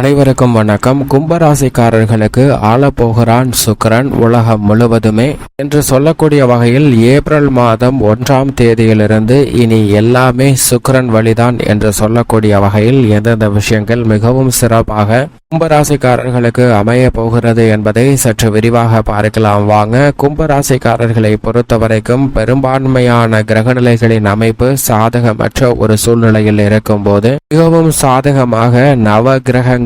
அனைவருக்கும் வணக்கம். கும்பராசிக்காரர்களுக்கு ஆளப்போகிறான் சுக்கரன். உலகம் முழுவதுமே என்று சொல்லக்கூடிய வகையில் ஏப்ரல் மாதம் ஒன்றாம் தேதியிலிருந்து இனி எல்லாமே சுக்கரன் வழிதான் என்று சொல்லக்கூடிய வகையில் எந்தெந்த விஷயங்கள் மிகவும் சிறப்பாக கும்பராசிக்காரர்களுக்கு அமைய போகிறது என்பதை சற்று விரிவாக பார்க்கலாம். வாங்க கும்பராசிக்காரர்களை பொறுத்தவரைக்கும் பெரும்பான்மையான கிரகநிலைகளின் அமைப்பு சாதகமற்ற ஒரு சூழ்நிலையில் இருக்கும்போது மிகவும் சாதகமாக நவ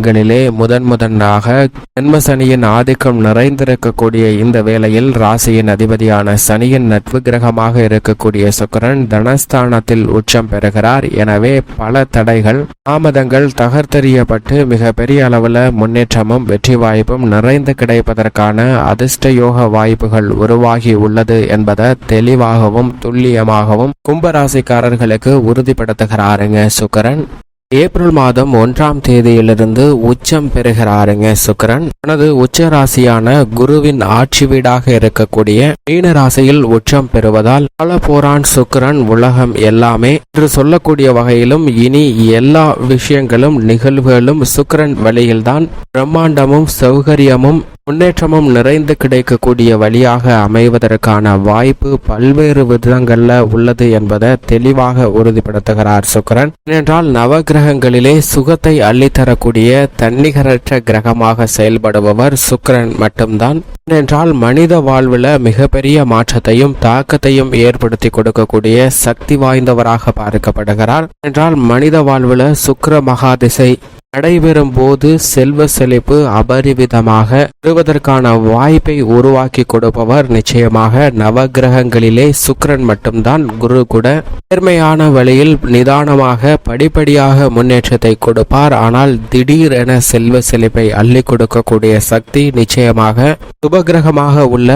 கிரகங்களிலே முதன் முதனாக ஜென்மசனியின் ஆதிக்கம் நிறைந்திருக்கக்கூடிய இந்த வேளையில் ராசியின் அதிபதியான சனியின் நட்பு கிரகமாக இருக்கக்கூடிய சுக்கரன் தனஸ்தானத்தில் உச்சம் பெறுகிறார். எனவே பல தடைகள் தாமதங்கள் தகர்த்தெறியப்பட்டு மிக பெரிய அளவில் முன்னேற்றமும் வெற்றி வாய்ப்பும் நிறைந்து கிடைப்பதற்கான அதிர்ஷ்ட யோக வாய்ப்புகள் உருவாகி உள்ளது என்பதை தெளிவாகவும் துல்லியமாகவும் கும்பராசிக்காரர்களுக்கு உறுதிப்படுத்துகிறாருங்க சுக்கரன். ஏப்ரல் மாதம் ஒன்றாம் தேதியிலிருந்து உச்சம் பெறுகிறாருங்க சுக்கரன். தனது உச்ச ராசியான குருவின் ஆட்சி வீடாக இருக்கக்கூடிய மீன ராசியில் உச்சம் பெறுவதால் பல போரான் சுக்கிரன் உலகம் எல்லாமே என்று சொல்லக்கூடிய வகையிலும் இனி எல்லா விஷயங்களும் நிகழ்வுகளும் சுக்கிரன் வழியில்தான் பிரம்மாண்டமும் சௌகரியமும் முன்னேற்றமும் நிறைந்து கிடைக்கக்கூடிய வழியாக அமைவதற்கான வாய்ப்பு பல்வேறு விதங்கள்ல உள்ளது என்பதை தெளிவாக உறுதிப்படுத்துகிறார் சுக்கிரன். ஏனென்றால் நவகிரகங்களிலே சுகத்தை அள்ளித்தரக்கூடிய தன்னிகரற்ற கிரகமாக செயல்படுபவர் சுக்கரன் மட்டும்தான். ஏனென்றால் மனித வாழ்வில் மிகப்பெரிய மாற்றத்தையும் தாக்கத்தையும் ஏற்படுத்தி கொடுக்கக்கூடிய சக்தி வாய்ந்தவராக பார்க்கப்படுகிறார். என்றால் மனித வாழ்வில் சுக்கர மகாதிசை நடைபெறும் போது செல்வ செழிப்பு அபரிவிதமாக பெறுவதற்கான வாய்ப்பை உருவாக்கி கொடுப்பவர் நிச்சயமாக நவகிரகங்களிலே சுக்கரன் மட்டும்தான். குரு கூட நேர்மையான வழியில் நிதானமாக படிப்படியாக முன்னேற்றத்தை கொடுப்பார். ஆனால் திடீரென செல்வ செழிப்பை அள்ளி கொடுக்கக்கூடிய சக்தி நிச்சயமாக சுபகிரகமாக உள்ள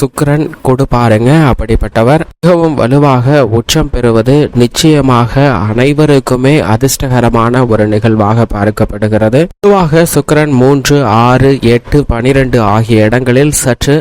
சுக்கரன் கொடுப்பாருங்க. அப்படிப்பட்டவர் மிகவும் வலுவாக உச்சம் பெறுவது நிச்சயமாக அனைவருக்குமே அதிர்ஷ்டகரமான ஒரு நிகழ்வாக பார்க்க பார்க்கப்படுகிறது பொதுவாக சுக்கரன் மூன்று ஆறு எட்டு பனிரெண்டு ஆகிய இடங்களில் சற்று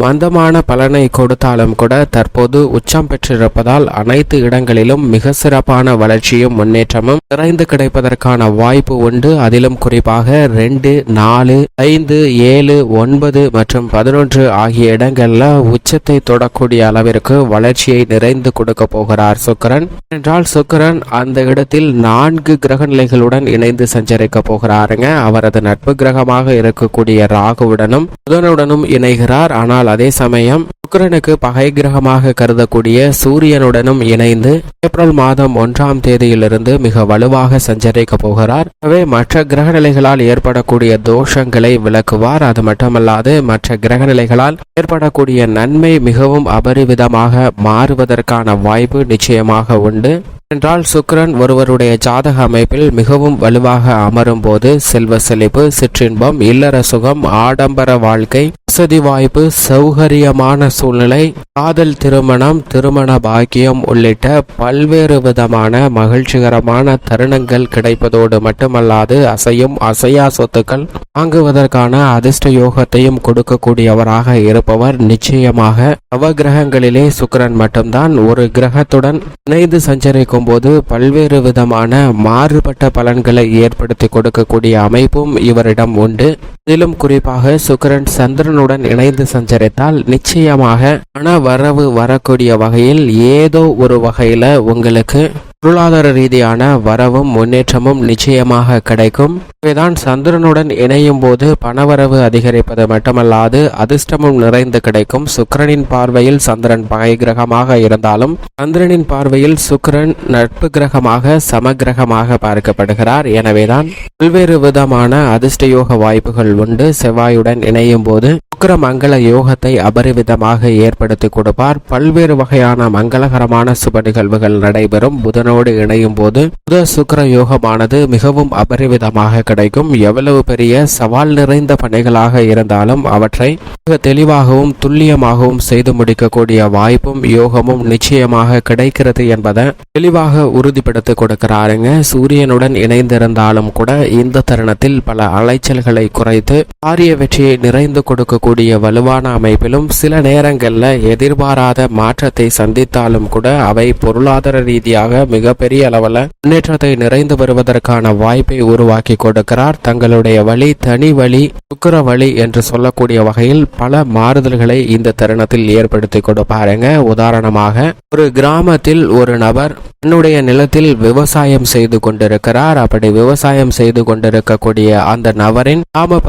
மந்தமான பலனை கொடுத்தாலும் கூட தற்போது உச்சம் பெற்றிருப்பதால் அனைத்து இடங்களிலும் மிக சிறப்பான வளர்ச்சியும் முன்னேற்றமும் நிறைந்து கிடைப்பதற்கான வாய்ப்பு உண்டு. அதிலும் குறிப்பாக ரெண்டு நாலு ஐந்து ஏழு ஒன்பது மற்றும் பதினொன்று ஆகிய இடங்கள்ல உச்சத்தை தொடக்கூடிய அளவிற்கு வளர்ச்சியை நிறைந்து கொடுக்க போகிறார் சுக்கிரன். என்றால் சுக்கிரன் அந்த இடத்தில் நான்கு கிரகநிலைகளுடன் இணைந்து சஞ்சரி இருக்க போகிறாருங்க. அவரது நட்பு கிரகமாக இருக்கக்கூடிய ராகுவுடனும் புதனுடனும் இணைகிறார். ஆனால் அதே சமயம் சுக்கரனுக்கு பகை கிரகமாக கருதக்கூடிய சூரியனுடனும் இணைந்து ஏப்ரல் மாதம் ஒன்றாம் தேதியிலிருந்து மிக வலுவாக சஞ்சரிக்க போகிறார். எனவே மற்ற கிரக நிலைகளால் ஏற்படக்கூடிய தோஷங்களை விளக்குவார். அது மட்டுமல்லாது மற்ற கிரக நிலைகளால் ஏற்படக்கூடிய நன்மை மிகவும் அபரிவிதமாக மாறுவதற்கான வாய்ப்பு நிச்சயமாக உண்டு. என்றால் சுக்கரன் ஒருவருடைய ஜாதக அமைப்பில் மிகவும் வலுவாக அமரும் போது செல்வ செழிப்பு சிற்றின்பம் இல்லற சுகம் ஆடம்பர வாழ்க்கை வசதி வாய்ப்பு சௌகரியமான சூழ்நிலை காதல் திருமணம் திருமண பாக்கியம் உள்ளிட்ட பல்வேறு விதமான மகிழ்ச்சிகரமான தருணங்கள் கிடைப்பதோடு மட்டுமல்லாது அசையும் அசையா சொத்துக்கள் வாங்குவதற்கான அதிர்ஷ்ட யோகத்தையும் கொடுக்கக்கூடியவராக இருப்பவர் நிச்சயமாக நவகிரகங்களிலே சுக்கரன் மட்டும்தான். ஒரு கிரகத்துடன் இணைந்து சஞ்சரிக்கும் போது பல்வேறு விதமான மாறுபட்ட பலன்களை ஏற்படுத்தி கொடுக்கக்கூடிய அமைப்பும் இவரிடம் உண்டு. அதிலும் குறிப்பாக சுக்கரன் சந்திரனுடன் இணைந்து சஞ்சரித்தால் நிச்சயமாக பண வரவு வரக்கூடிய வகையில் ஏதோ ஒரு வகையில உங்களுக்கு பொருளாதார ரீதியான வரவும் முன்னேற்றமும் நிச்சயமாக கிடைக்கும். இவைதான் சந்திரனுடன் இணையும் போது பணவரவு அதிகரிப்பது மட்டுமல்லாது அதிர்ஷ்டமும் நிறைந்து கிடைக்கும். சுக்கரனின் பார்வையில் சந்திரன் பகை கிரகமாக இருந்தாலும் சந்திரனின் பார்வையில் சுக்கரன் நட்பு கிரகமாக சமகிரகமாக பார்க்கப்படுகிறார். எனவேதான் பல்வேறு விதமான அதிர்ஷ்ட யோக வாய்ப்புகள் உண்டு. செவ்வாயுடன் இணையும் போது சுக்கர மங்கள யோகத்தை அபரிவிதமாக ஏற்படுத்தி கொடுப்பார். பல்வேறு வகையான மங்களகரமான சுப நிகழ்வுகள் நடைபெறும். புதனோடு இணையும் போது புத சுக்கர யோகமானது மிகவும் அபரிவிதமாக கிடைக்கும். எவ்வளவு பெரிய சவால் நிறைந்த பணிகளாக இருந்தாலும் அவற்றை மிக தெளிவாகவும் துல்லியமாகவும் செய்து முடிக்கக்கூடிய வாய்ப்பும் யோகமும் நிச்சயமாக கிடைக்கிறது என்பதை தெளிவாக உறுதிப்படுத்தி கொடுக்கிறாருங்க. சூரியனுடன் இணைந்திருந்தாலும் கூட இந்த தருணத்தில் பல அலைச்சல்களை குறைத்து காரிய வெற்றியை நிறைந்து கொடுக்கக்கூடிய வலுவான அமைப்பிலும் சில நேரங்களில் எதிர்பாராத மாற்றத்தை சந்தித்தாலும் கூட அவை பொருளாதார ரீதியாக மிகப்பெரிய அளவில் முன்னேற்றத்தை நிறைந்து வருவதற்கான வாய்ப்பை உருவாக்கி கொடுக்கிறார். தங்களுடைய வழி தனி வழி சுக்கர வழி என்று சொல்லக்கூடிய வகையில் பல மாறுதல்களை இந்த தருணத்தில் ஏற்படுத்தி கொடுப்பாருங்க. உதாரணமாக ஒரு கிராமத்தில் ஒரு நபர் தன்னுடைய நிலத்தில் விவசாயம் செய்து கொண்டிருக்கிறார். அப்படி விவசாயம் செய்து கொண்டிருக்கக்கூடிய அந்த நபரின் கிராம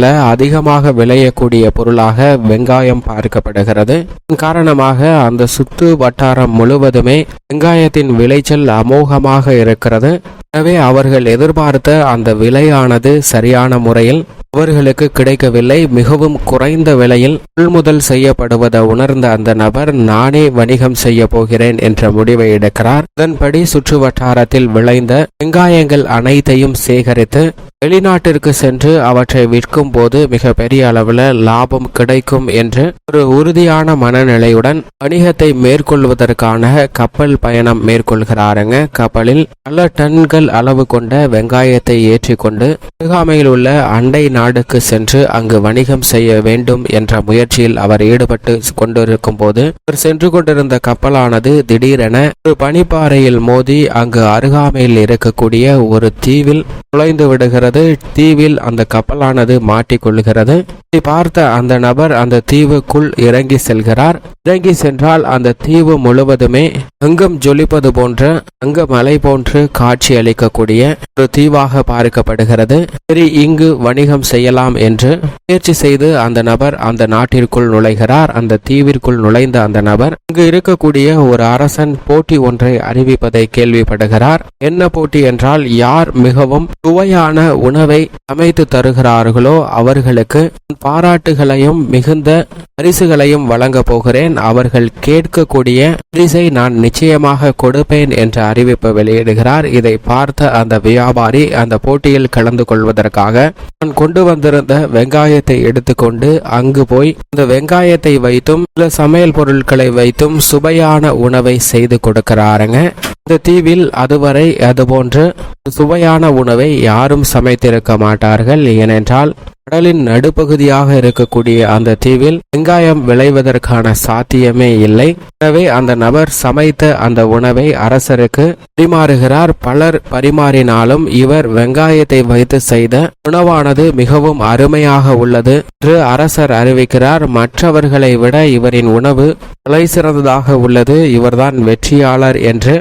பகுதிகளில் அதிகமாக விளையக்கூடிய பொருளாக வெங்காயம் பார்க்கப்படுகிறது. காரணமாக அந்த சுற்று வட்டாரம் முழுவதுமே வெங்காயத்தின் விளைச்சல் அமோகமாக இருக்கிறது. எனவே அவர்கள் எதிர்பார்த்த அந்த விலையானது சரியான முறையில் அவர்களுக்கு கிடைக்கவில்லை. மிகவும் குறைந்த விலையில் கொள்முதல் செய்யப்படுவதை உணர்ந்த அந்த நபர் நானே வணிகம் செய்ய போகிறேன் என்ற முடிவை எடுக்கிறார். அதன்படி சுற்று வட்டாரத்தில் விளைந்த வெங்காயங்கள் அனைத்தையும் சேகரித்து வெளிநாட்டிற்கு சென்று அவற்றை விற்கும் போது மிக பெரிய அளவில் லாபம் கிடைக்கும் என்று ஒரு உறுதியான மனநிலையுடன் வணிகத்தை மேற்கொள்வதற்கான கப்பல் பயணம் மேற்கொள்கிறாருங்க. கப்பலில் பல டன்கள் அளவு கொண்ட வெங்காயத்தை ஏற்றிக்கொண்டு அருகாமையில் உள்ள அண்டை நாடுக்கு சென்று அங்கு வணிகம் செய்ய வேண்டும் என்ற முயற்சியில் அவர் ஈடுபட்டு கொண்டிருக்கும் போது அவர் சென்று கொண்டிருந்த கப்பலானது திடீரென ஒரு பனிப்பாறையில் மோதி அங்கு அருகாமையில் இருக்கக்கூடிய ஒரு தீவில் நுழைந்து விடுகிறது. தீவில் அந்த கப்பலானது மாட்டிக்கொள்கிறது இதை பார்த்த அந்த நபர் அந்த தீவுக்குள் இறங்கி செல்கிறார். இறங்கி சென்றால் அந்த தீவு முழுவதுமே அங்கம் ஜொலிப்பது போன்ற அங்க மலை போன்று காட்சி அளிக்கக்கூடிய ஒரு தீவாக பார்க்கப்படுகிறது. சரி இங்கு வணிகம் செய்யலாம் என்று முயற்சி செய்து அந்த நபர் அந்த நாட்டிற்குள் நுழைகிறார். அந்த தீவிற்குள் நுழைந்த அந்த நபர் இங்கு இருக்கக்கூடிய ஒரு அரசன் போட்டி ஒன்றை அறிவிப்பதை கேள்விப்படுகிறார். என்ன போட்டி என்றால் யார் மிகவும் சுவையான உணவை அமைத்து தருகிறார்களோ அவர்களுக்கு பாராட்டுகளையும் மிகுந்த பரிசுகளையும் வழங்க போகிறேன். அவர்கள் கேட்கக்கூடிய பரிசை நான் நிச்சயமாக கொடுப்பேன் என்ற அறிவிப்பு வெளியிடுகிறார். இதை பார்த்த அந்த வியாபாரி அந்த போட்டியில் கலந்து கொள்வதற்காக நான் கொண்டு வந்திருந்த வெங்காயத்தை எடுத்துக்கொண்டு அங்கு போய் அந்த வெங்காயத்தை வைத்தும் சில சமையல் பொருட்களை வைத்தும் சுவையான உணவை செய்து கொடுக்கிறாருங்க. இந்த தீவில் அதுவரை அதுபோன்று சுவையான உணவை யாரும் சமைத்திருக்க மாட்டார்கள். ஏனென்றால் கடலின் நடுப்பகுதியாக இருக்கக்கூடிய அந்த தீவில் வெங்காயம் விளைவதற்கான சாத்தியமே இல்லை. எனவே அந்த நபர் சமைத்த அந்த உணவை அரசருக்கு பரிமாறுகிறார். பலர் பரிமாறினாலும் இவர் வெங்காயத்தை வைத்து செய்த உணவானது மிகவும் அருமையாக உள்ளது என்று அரசர் அறிவிக்கிறார். மற்றவர்களை விட இவரின் உணவு தலை சிறந்ததாக உள்ளது. இவர்தான் வெற்றியாளர் என்று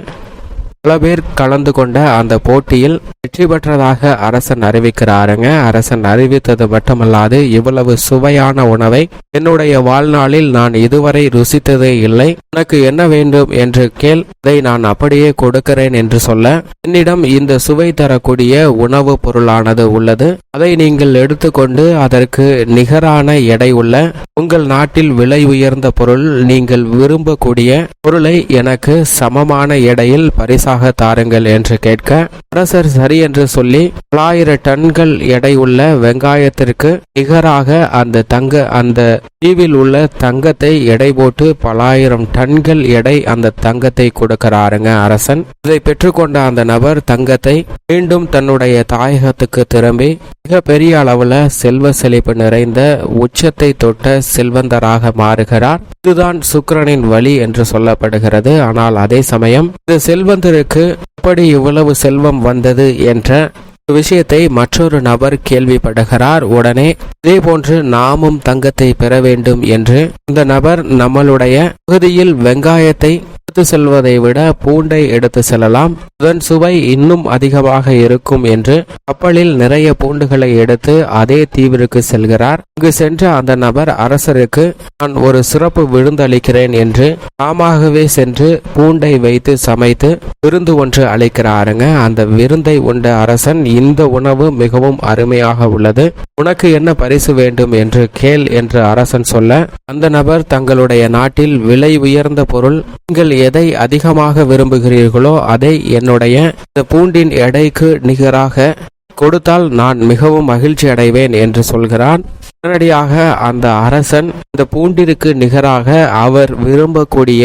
பல பேர் கலந்து கொண்ட அந்த போட்டியில் வெற்றி பெற்றதாக அரசன் அறிவிக்கிறாருங்க. அரசன் அறிவித்தது மட்டுமல்லாது இவ்வளவு சுவையான உணவை என்னுடைய வாழ்நாளில் நான் இதுவரை ருசித்ததே இல்லை. உனக்கு என்ன வேண்டும் என்று கேள். அதை நான் அப்படியே கொடுக்கிறேன் என்று சொல்ல என்னிடம் இந்த சுவை தரக்கூடிய உணவு பொருளானது உள்ளது. அதை நீங்கள் எடுத்துக்கொண்டு அதற்கு நிகரான எடை உள்ள உங்கள் நாட்டில் விலை உயர்ந்த பொருள் நீங்கள் விரும்பக்கூடிய பொருளை எனக்கு சமமான எடையில் பரிசாக தாருங்கள் என்று கேட்க அரசர் சரி என்று சொல்லி பலாயிர டன்கள் எடை உள்ள வெங்காயத்திற்கு நிகராக அந்த தங்க அந்த தீவில் உள்ள தங்கத்தை எடை போட்டு பலாயிரம் டன்கள் எடை அந்த தங்கத்தை கொடுக்கிறாருங்க அரசன். இதை பெற்றுக்கொண்ட அந்த நபர் தங்கத்தை மீண்டும் தன்னுடைய தாயகத்துக்கு திரும்பி மிக பெரிய அளவுல செல்வ செழிப்பு நிறைந்த உச்சத்தை தொட்ட செல்வந்தராக மாறுகிறார். இதுதான் சுக்கரனின் வழி என்று சொல்லப்படுகிறது. ஆனால் அதே சமயம் இந்த செல்வந்தருக்கு எப்படி இவ்வளவு செல்வம் வந்தது என்ற விஷயத்தை மற்றொரு நபர் கேள்விப்படுகிறார். உடனே இதே போன்று நாமும் தங்கத்தை பெற வேண்டும் என்று இந்த நபர் நம்மளுடைய பகுதியில் வெங்காயத்தை எடுத்து செல்வதை விட பூண்டை எடுத்து செல்லலாம். அதன் சுவை இன்னும் அதிகமாக இருக்கும் என்று கப்பலில் நிறைய பூண்டுகளை எடுத்து அதே தீவிற்கு செல்கிறார். அங்கு சென்ற அந்த நபர் அரசருக்கு நான் ஒரு சிறப்பு விருந்தளிக்கிறேன் என்று தாமாகவே சென்று பூண்டை வைத்து சமைத்து விருந்து ஒன்று அளிக்கிறாருங்க. அந்த விருந்தை உண்ட அரசன் இந்த உணவு மிகவும் அருமையாக உள்ளது. உனக்கு என்ன பரிசு வேண்டும்? என்று கேள் என்று அரசன் சொல்ல அந்த நபர் தங்களுடைய நாட்டில் விலை உயர்ந்த பொருள் நீங்கள் எதை அதிகமாக விரும்புகிறீர்களோ அதை என்னுடைய இந்த பூண்டின் எடைக்கு நிகராக கொடுத்தால் நான் மிகவும் மகிழ்ச்சி அடைவேன் என்று சொல்கிறான். உடனடியாக அந்த அரசன் இந்த பூண்டிற்கு நிகராக அவர் விரும்பக்கூடிய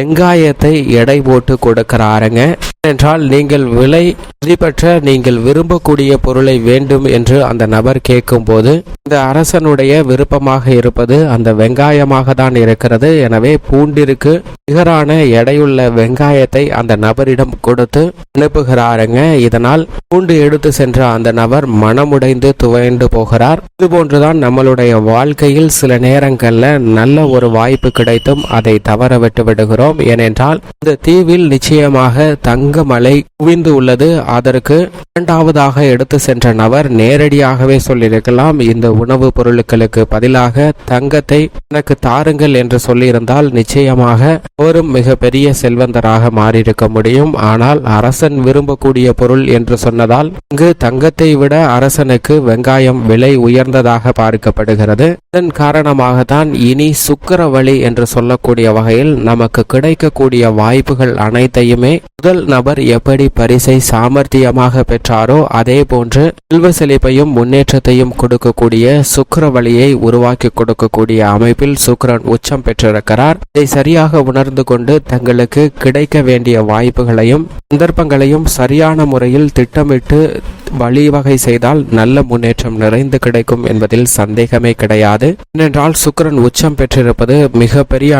வெங்காயத்தை எடை போட்டு கொடுக்கிறாருங்க. என்றால் நீங்கள் விலை மதிப்பற்ற நீங்கள் விரும்பக்கூடிய பொருளை வேண்டும் என்று அந்த நபர் கேட்கும்போது இந்த அரசனுடைய விருப்பமாக இருப்பது அந்த வெங்காயமாக தான் இருக்கிறது. எனவே பூண்டிற்கு நிகரான எடையுள்ள வெங்காயத்தை அந்த நபரிடம் கொடுத்து அனுப்புகிறாருங்க. இதனால் பூண்டு எடுத்து சென்ற அந்த நபர் மனமுடைந்து துவைந்து போகிறார். இதுபோன்றுதான் நம்மளுடைய வாழ்க்கையில் சில நேரங்களில் நல்ல ஒரு வாய்ப்பு கிடைத்தும் அதை தவற விட்டு விடுகிறோம். ஏனென்றால் இந்த தீவில் நிச்சயமாக தங்க மலை குவிந்து உள்ளது அதற்கு இரண்டாவதாக எடுத்து சென்ற நபர் நேரடியாகவே சொல்லியிருக்கலாம் இந்த உணவுப் பொருட்களுக்கு பதிலாக தங்கத்தை எனக்கு தாருங்கள் என்று சொல்லியிருந்தால் நிச்சயமாக அவரும் மிகப்பெரிய செல்வந்தராக மாறியிருக்க முடியும். ஆனால் அரசன் விரும்பக்கூடிய பொருள் என்று சொன்னதால் இங்கு தங்கத்தை விட அரசனுக்கு வெங்காயம் விலை உயர்ந்ததாக பார்க்கப்படுகிறது. இதன் காரணமாகத்தான் இனி சுக்கரவழி என்று சொல்லக்கூடிய வகையில் நமக்கு கிடைக்கக்கூடிய வாய்ப்புகள் அனைத்தையுமே முதல் நபர் எப்படி பரிசை சாமர்த்தியமாக பெற்றாரோ அதே போன்று செல்வ செழிப்பையும் முன்னேற்றத்தையும் கொடுக்கக்கூடிய சுக்கர வழியை உருவாக்கி கொடுக்கக்கூடிய அமைப்பில் சுக்கரன் உச்சம் பெற்றிருக்கிறார். இதை சரியாக உணர்ந்து கொண்டு தங்களுக்கு கிடைக்க வேண்டிய வாய்ப்புகளையும் சந்தர்ப்பங்களையும் சரியான முறையில் திட்டமிட்டு வழிவகை செய்தால் நல்ல முன்னேற்றம் நிறைந்து கிடைக்கும் என்பதில் சந்தேகமே கிடையாது. ஏனென்றால் சுக்கிரன் உச்சம் பெற்றிருப்பது மிக பெரிய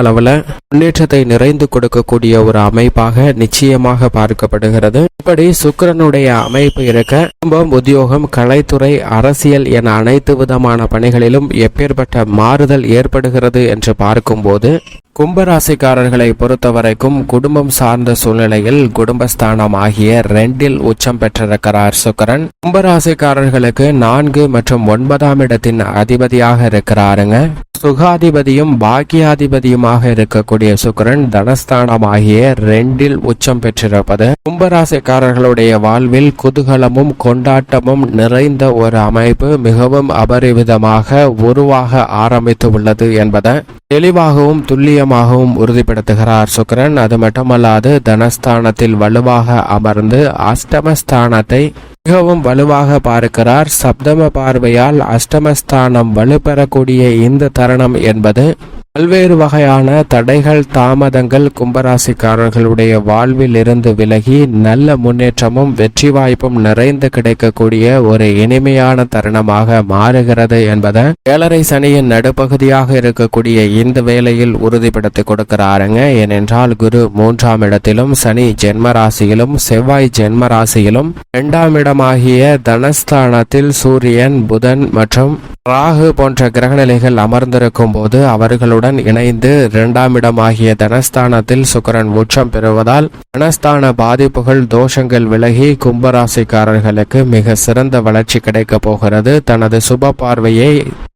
முன்னேற்றத்தை நிறைந்து கொடுக்கக்கூடிய ஒரு அமைப்பாக நிச்சயமாக பார்க்கப்படுகிறது. இப்படி சுக்கரனுடைய அமைப்பு இருக்க குடும்பம் உத்தியோகம் கலைத்துறை அரசியல் என அனைத்து விதமான பணிகளிலும் எப்பேற்பட்ட மாறுதல் ஏற்படுகிறது என்று பார்க்கும்போது கும்பராசிக்காரர்களை பொறுத்தவரைக்கும் குடும்பம் சார்ந்த சூழ்நிலையில் குடும்பஸ்தானம் ஆகிய ரெண்டில் உச்சம் பெற்றிருக்கிறார் சுக்கரன். கும்பராசிக்காரர்களுக்கு நான்கு மற்றும் ஒன்பதாம் இடத்தின் அதிபதியாக இருக்கிறாருங்க. சுகாதிபதியும் பாக்கியாதிபதியுமாக இருக்கக்கூடிய சுக்கரன் தனஸ்தானம் ஆகிய ரெண்டில் உச்சம் பெற்றிருப்பது. கும்பராசிக்காரர்களுடைய வாழ்வில் குதூகலமும் கொண்டாட்டமும் நிறைந்த ஒரு அமைப்பு மிகவும் அபரிவிதமாக உருவாக ஆரம்பித்து உள்ளது என்பதை தெளிவாகவும் துல்லியமாகவும் உறுதிப்படுத்துகிறார் சுக்கரன். அது மட்டுமல்லாது தனஸ்தானத்தில் வலுவாக அமர்ந்து அஷ்டமஸ்தானத்தை மிகவும் வலுவாக பார்க்கிறார். சப்தம பார்வையால் அஷ்டமஸ்தானம் வலுப்பெறக்கூடிய இந்த தருணம் என்பது பல்வேறு வகையான தடைகள் தாமதங்கள் கும்பராசிக்காரர்களுடைய வாழ்வில் இருந்து விலகி நல்ல முன்னேற்றமும் வெற்றி வாய்ப்பும் நிறைந்து கிடைக்கக்கூடிய ஒரு இனிமையான தருணமாக மாறுகிறது என்பதை ஏழரை சனியின் நடுப்பகுதியாக இருக்கக்கூடிய இந்த வேளையில் உறுதிப்படுத்தி கொடுக்கிறாருங்க. ஏனென்றால் குரு மூன்றாம் இடத்திலும் சனி ஜென்ம ராசியிலும் செவ்வாய் ஜென்ம ராசியிலும் இரண்டாம் இடமாகிய தனஸ்தானத்தில் சூரியன் புதன் மற்றும் ராகு போன்ற கிரகநிலைகள் அமர்ந்திருக்கும் போது அவர்களுடன் இணைந்து இரண்டாம் இடமாகிய தனஸ்தானத்தில் சுக்கரன் உச்சம் பெறுவதால் தனஸ்தான பாதிப்புகள் தோஷங்கள் விலகி கும்பராசிக்காரர்களுக்கு மிக சிறந்த வளர்ச்சி கிடைக்கப் போகிறது. தனது சுப பார்வையை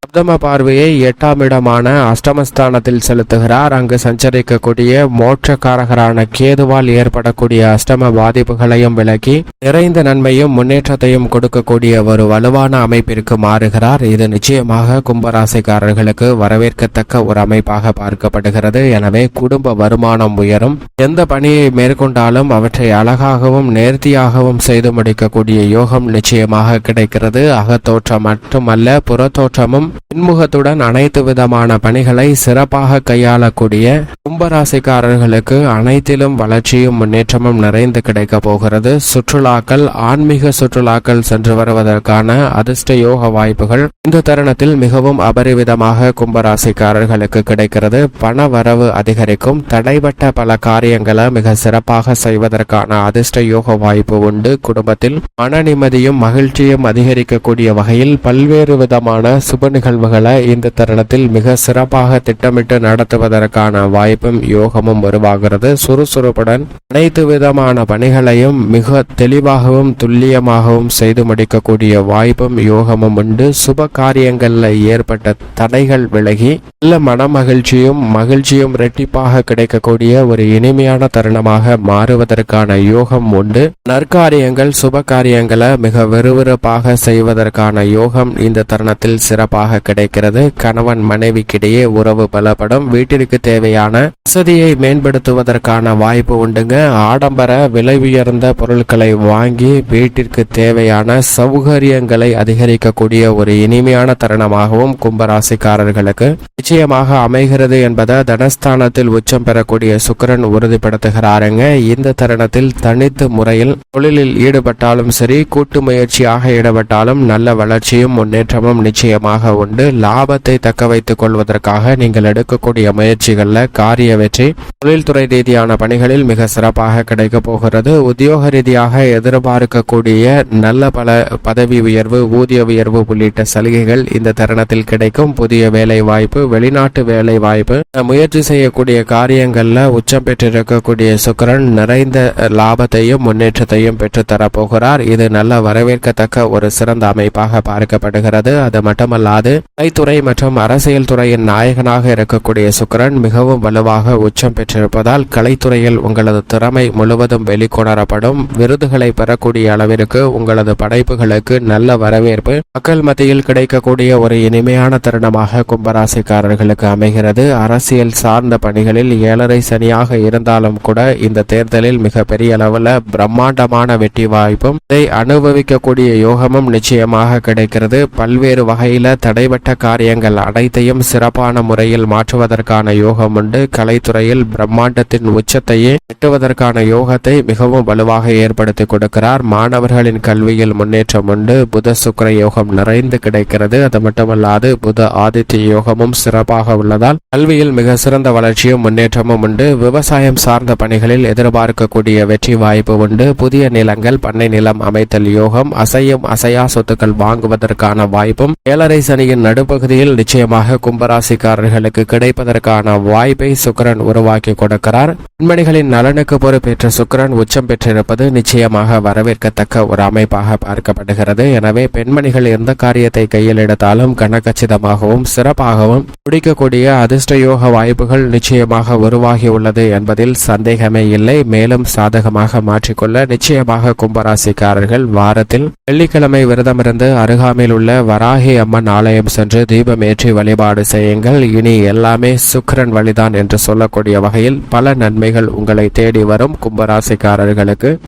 சப்தம பார்வையை எட்டாம் இடமான அஷ்டமஸ்தானத்தில் செலுத்துகிறார். அங்கு சஞ்சரிக்கக்கூடிய மோட்சக்காரகரான கேதுவால் ஏற்படக்கூடிய அஷ்டம பாதிப்புகளையும் விலக்கி நிறைந்த நன்மையும் முன்னேற்றத்தையும் கொடுக்கக்கூடிய ஒரு வலுவான அமைப்பிற்கு மாறுகிறார். இது நிச்சயமாக கும்பராசிக்காரர்களுக்கு வரவேற்கத்தக்க ஒரு அமைப்பாக பார்க்கப்படுகிறது. எனவே குடும்ப வருமானம் உயரும். எந்த பணியை மேற்கொண்டாலும் அவற்றை அழகாகவும் நேர்த்தியாகவும் செய்து முடிக்கக்கூடிய யோகம் நிச்சயமாக கிடைக்கிறது. அகத்தோற்றம் மட்டுமல்ல புறத்தோற்றமும் பின்முகத்துடன் அனைத்து விதமான பணிகளை சிறப்பாக கையாளக்கூடிய கும்பராசிக்காரர்களுக்கு அனைத்திலும் வளர்ச்சியும் முன்னேற்றமும் நிறைந்து கிடைக்க போகிறது. சுற்றுலாக்கள் ஆன்மீக சுற்றுலாக்கள் சென்று வருவதற்கான அதிர்ஷ்ட யோக வாய்ப்புகள் இந்த தருணத்தில் மிகவும் அபரிவிதமாக கும்பராசிக்காரர்களுக்கு கிடைக்கிறது. பண வரவு அதிகரிக்கும். தடைபட்ட பல காரியங்களை மிக சிறப்பாக செய்வதற்கான அதிர்ஷ்ட யோக வாய்ப்பு உண்டு. குடும்பத்தில் மன நிம்மதியும் மகிழ்ச்சியும் அதிகரிக்கக்கூடிய வகையில் பல்வேறு விதமான சுப நிகழ்வுகளை இந்த தருணத்தில் மிக சிறப்பாக திட்டமிட்டு நடத்துவதற்கான வாய்ப்பும் யோகமும் உருவாகிறது. சுறுசுறுப்புடன் அனைத்து விதமான பணிகளையும் மிக தெளிவாகவும் துல்லியமாகவும் செய்து முடிக்கக்கூடிய வாய்ப்பும் யோகமும் உண்டு. சுப காரியங்களில் ஏற்பட்ட தடைகள் விலகி நல்ல மனமகிழ்ச்சியும் மகிழ்ச்சியும் ரெட்டிப்பாக கிடைக்கக்கூடிய ஒரு இனிமையான தருணமாக மாறுவதற்கான யோகம் உண்டு. நற்காரியங்கள் சுப காரியங்களை மிக விறுவிறுப்பாக செய்வதற்கான யோகம் இந்த தருணத்தில் சிறப்பாக கிடைக்கிறது. கணவன் மனைவிக்கிடையே உறவு பலப்படும். வீட்டிற்கு தேவையான வசதியை மேம்படுத்துவதற்கான வாய்ப்பு உண்டுங்க. ஆடம்பர விலை உயர்ந்த பொருட்களை வாங்கி வீட்டிற்கு தேவையான சௌகரியங்களை அதிகரிக்கக்கூடிய ஒரு இனிமையான தருணமாகவும் கும்பராசிக்காரர்களுக்கு நிச்சயமாக அமைகிறது என்பதை தனஸ்தானத்தில் உச்சம் பெறக்கூடிய சுக்கிரன் உறுதிப்படுத்துகிறாருங்க. இந்த தருணத்தில் தனித்து முறையில் தொழிலில் ஈடுபட்டாலும் சரி கூட்டு முயற்சியாக ஈடுபட்டாலும் நல்ல வளர்ச்சியும் முன்னேற்றமும் நிச்சயமாக கொண்டு லாபத்தை தக்க வைத்துக் கொள்வதற்காக நீங்கள் எடுக்கக்கூடிய முயற்சிகள்ல காரிய வெற்றி. தொழில்துறை ரீதியான பணிகளில் மிக சிறப்பாக கிடைக்கப் போகிறது. உத்தியோக ரீதியாக எதிர்பார்க்கக்கூடிய நல்ல பல பதவி உயர்வு ஊதிய உயர்வு உள்ளிட்ட சலுகைகள் இந்த தருணத்தில் கிடைக்கும். புதிய வேலை வாய்ப்பு வெளிநாட்டு வேலை வாய்ப்பு முயற்சி செய்யக்கூடிய காரியங்கள்ல உச்சம் பெற்றிருக்கக்கூடிய சுக்கிரன் நிறைந்த லாபத்தையும் முன்னேற்றத்தையும் பெற்றுத்தரப்போகிறார் இது நல்ல வரவேற்கத்தக்க ஒரு சிறந்த அமைப்பாக பார்க்கப்படுகிறது. அது மட்டுமல்லாது கலைத்துறை மற்றும் அரசியல் துறையின் நாயகனாக இருக்கக்கூடிய சுக்கிரன் மிகவும் வலுவாக உச்சம் பெற்றிருப்பதால் கலைத்துறையில் உங்களது திறமை முழுவதும் வெளிக்கொணரப்படும். விருதுகளை பெறக்கூடிய அளவிற்கு உங்களது படைப்புகளுக்கு நல்ல வரவேற்பு. மக்கள் மத்தியில் கிடைக்கக்கூடிய ஒரு இனிமையான தருணமாக கும்பராசிக்காரர்களுக்கு அமைகிறது. அரசியல் சார்ந்த பணிகளில் ஏழரை சனியாக இருந்தாலும் கூட இந்த தேர்தலில் மிக பெரிய அளவில் பிரம்மாண்டமான வெற்றி வாய்ப்பும் இதை அனுபவிக்கக்கூடிய யோகமும் நிச்சயமாக கிடைக்கிறது. பல்வேறு வகையில தடைபட்ட காரியங்கள் அனைத்தையும் சிறப்பான முறையில் மாற்றுவதற்கான யோகம் உண்டு. கலைத்துறையில் பிரம்மாண்டத்தின் உச்சத்தையே எட்டுவதற்கான யோகத்தை மிகவும் வலுவாக ஏற்படுத்தி கொடுக்கிறார். மாணவர்களின் கல்வியில் முன்னேற்றம் உண்டு. புத சுக்கிர யோகம் நிறைந்து கிடைக்கிறது. அது மட்டுமல்லாது புத ஆதித்ய யோகமும் சிறப்பாக உள்ளதால் கல்வியில் மிக சிறந்த வளர்ச்சியும் முன்னேற்றமும் உண்டு. விவசாயம் சார்ந்த பணிகளில் எதிர்பார்க்கக்கூடிய வெற்றி வாய்ப்பு உண்டு. புதிய நிலங்கள் பண்ணை நிலம் அமைத்தல் யோகம் அசையும் அசையா சொத்துக்கள் வாங்குவதற்கான வாய்ப்பும் ஏழரை சனியின் நடுப்பகுதியில் நிச்சயமாக கும்பராசிக்காரர்களுக்கு கிடைப்பதற்கான வாய்ப்பை சுக்கிரன் உருவாக்கி கொடுக்கிறார். பெண்மணிகளின் நலனுக்கு பொறுப்பேற்ற சுக்கிரன் உச்சம் பெற்றிருப்பது நிச்சயமாக வரவேற்கத்தக்க ஒரு அமைப்பாக பார்க்கப்படுகிறது. எனவே பெண்மணிகள் எந்த காரியத்தை கையில் எடுத்தாலும் கனகச்சிதமாகவும் சிறப்பாகவும் முடிக்கக்கூடிய அதிர்ஷ்ட யோக வாய்ப்புகள் நிச்சயமாக உருவாகி உள்ளது என்பதில் சந்தேகமே இல்லை. மேலும் சாதகமாக மாற்றிக்கொள்ள நிச்சயமாக கும்பராசிக்காரர்கள் வாரத்தில் வெள்ளிக்கிழமை விரதமிருந்து அருகாமையில் உள்ள வராகி அம்மன் ஆலயம் சென்று தீபம் ஏற்றி வழிபாடு செய்யுங்கள். இனி எல்லாமே சுக்கிரன் வழிதான் என்று சொல்லக்கூடிய வகையில் பல நன்மைகள் உங்களை தேடி வரும் கும்பராசிக்காரர்களுக்கு.